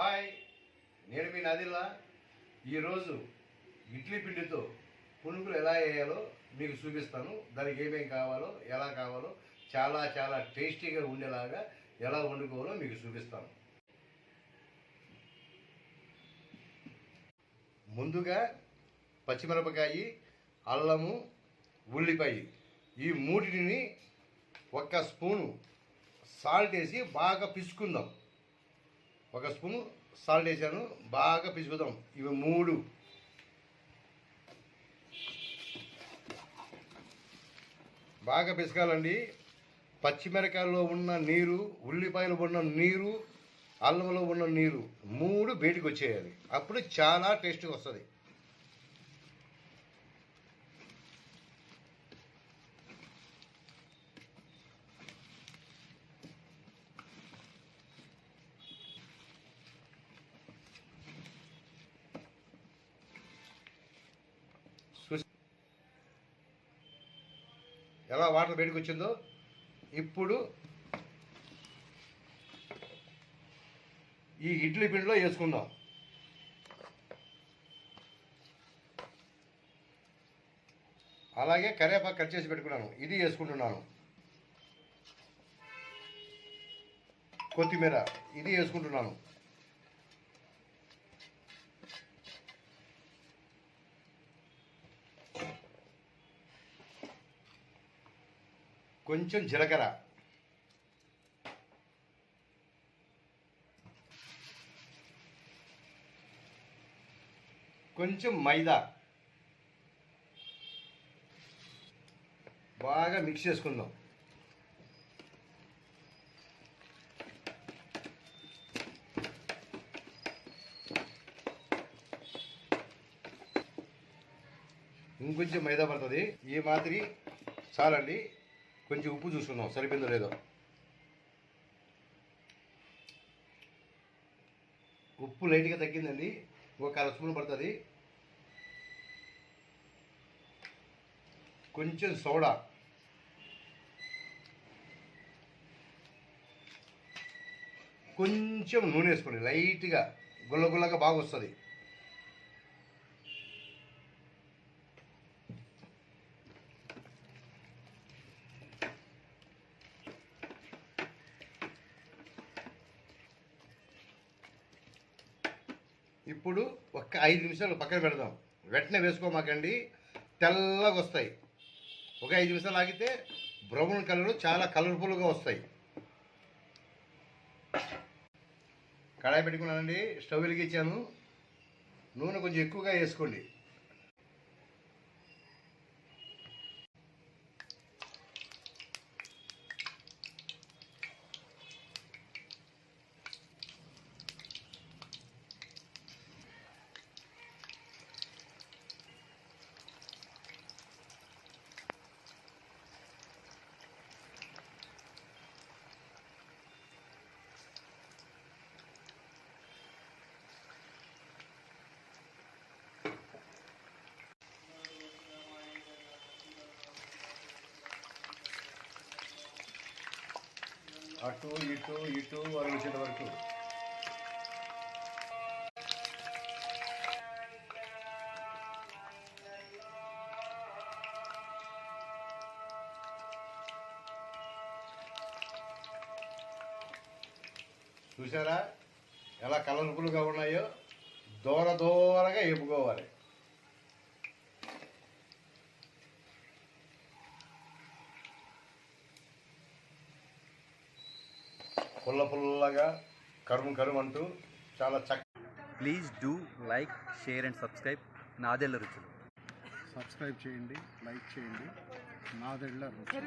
Hi నేను మీ నదిలా. ఈరోజు ఇడ్లీ పిండితో పునుగులు ఎలా వేయాలో మీకు చూపిస్తాను. దానికి ఏమేం కావాలో ఎలా కావాలో చాలా చాలా టేస్టీగా ఉండేలాగా ఎలా వండుకోవాలో మీకు చూపిస్తాను. ముందుగా పచ్చిమిరపకాయ అల్లము ఉల్లిపాయ ఈ మూటిని ఒక్క స్పూను సాల్ట్ వేసి బాగా పిసుకుందాం. ఒక స్పూన్ సాల్ట్ వేసాను. బాగా పిసుకుదాం. ఇవి మూడు. బాగా పిసకాలండి. పచ్చిమిరకాయల్లో ఉన్న నీరు ఉల్లిపాయలు ఉన్న నీరు అల్లంలో ఉన్న నీరు మూడు బయటకు వచ్చేయాలి. అప్పుడు చాలా టేస్ట్గా వస్తుంది చూసి ఎలా వాటర్ బయటకు వచ్చిందో? ఇప్పుడు ఈ ఇడ్లీ పిండిలో వేసుకుందాం. అలాగే కరేపాకు కట్ చేసి పెట్టుకున్నాను. ఇది వేసుకుంటున్నాను. కొత్తిమీర ఇది వేసుకుంటున్నాను. కొంచెం జీలకర్ర. కొంచెం మైదా. బాగా మిక్స్ చేసుకుందాం. ఇంకొంచెం మైదా పడుతుంది. ఈ మాదిరి చాలండి. కొంచెం ఉప్పు చూసుకుందాం. సరిపోయిందో లేదో. ఉప్పు లైట్గా తగ్గిందండి. ఒక అర స్పూన్ పడుతుంది. కొంచెం సోడా. కొంచెం నూనె వేసుకోండి. లైట్గా. గుల్లగుల్లగా బాగా వస్తుంది. ఇప్పుడు ఒక్క ఐదు నిమిషాలు పక్కన పెడదాం. వెంటనే వేసుకోమాకండి. తెల్లగా వస్తాయి. ఒక ఐదు నిమిషాలు ఆగితే బ్రౌన్ కలర్ చాలా కలర్ఫుల్గా వస్తాయి. కడాయి పెట్టుకున్నానండి. స్టవ్ వెలిగించాను. నూనె కొంచెం ఎక్కువగా వేసుకోండి. అటు ఇటు ఇటు వరకు వచ్చేట వరకు. చూసారా ఎలా కలర్ఫుల్గా ఉన్నాయో? దూర దూరగా వేపుకోవాలి పుల్ల పుల్లగా కరుము కరుము అంటూ చాలా చక్క please do like share and subscribe Nadella రుచులు. సబ్స్క్రైబ్ చేయండి లైక్ చేయండి. నాదెళ్ళ రుచి